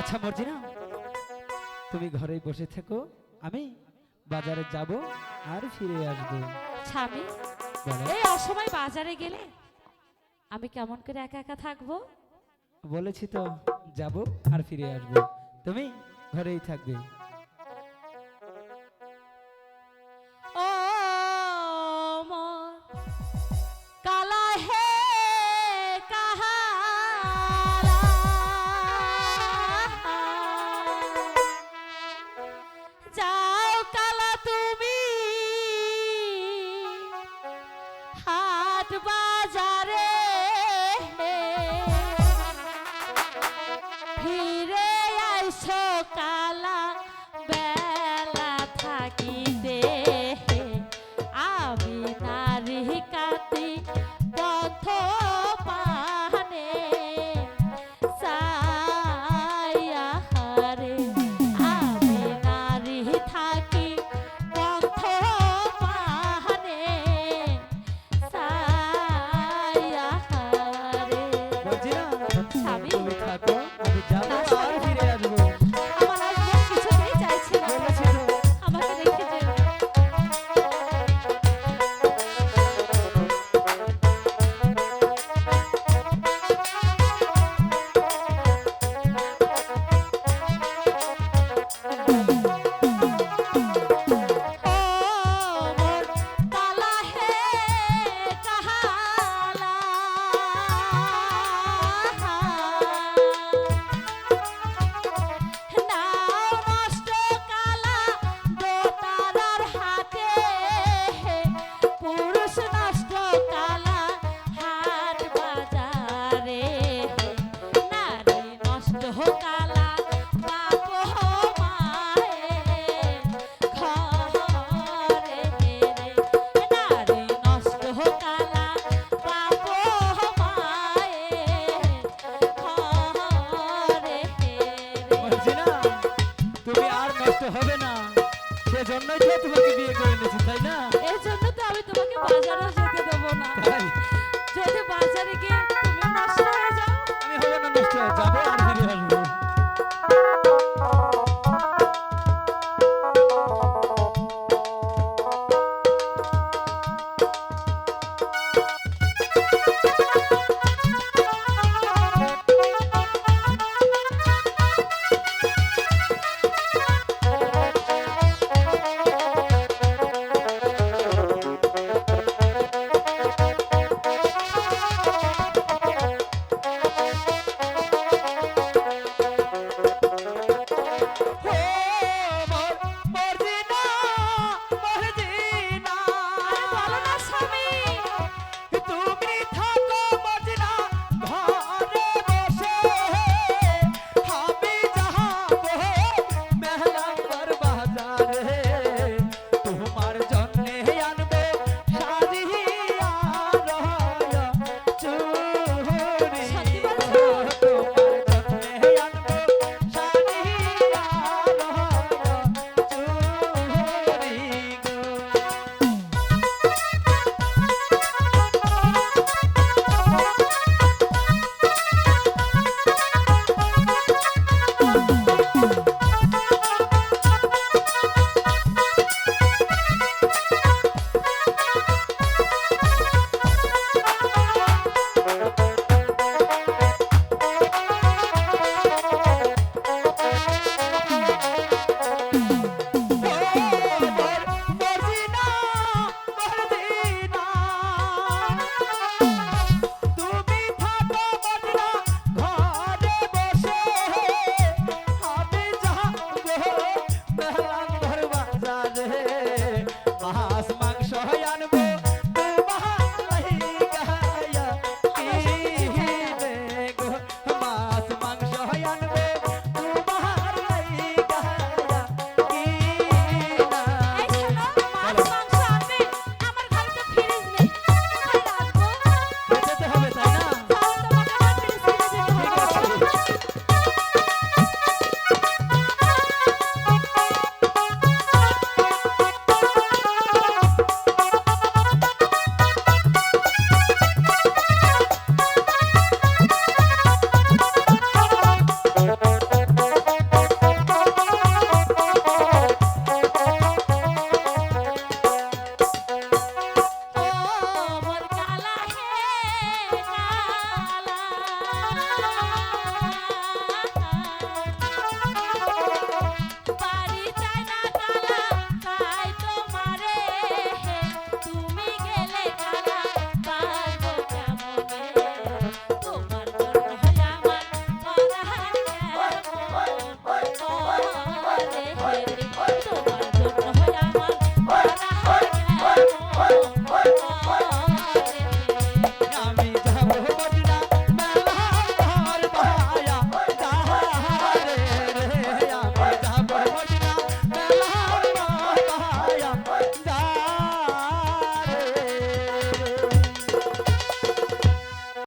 আচ্ছা মর্জিনা তুমি ঘরেই বসে থেকো। আমি বাজারে যাব আর ফিরে আসব। স্বামী এই অসময় বাজারে গেলে আমি কেমন করে একা একা থাকব? বলেছি তো যাব আর ফিরে আসব। তুমি ঘরেই থাকবে। ও সেজন্যই তো তোমাকে বিয়ে করে এনেছি তাই না? এর জন্য তো আমি তোমাকে বাজারে যেতে দেবো না।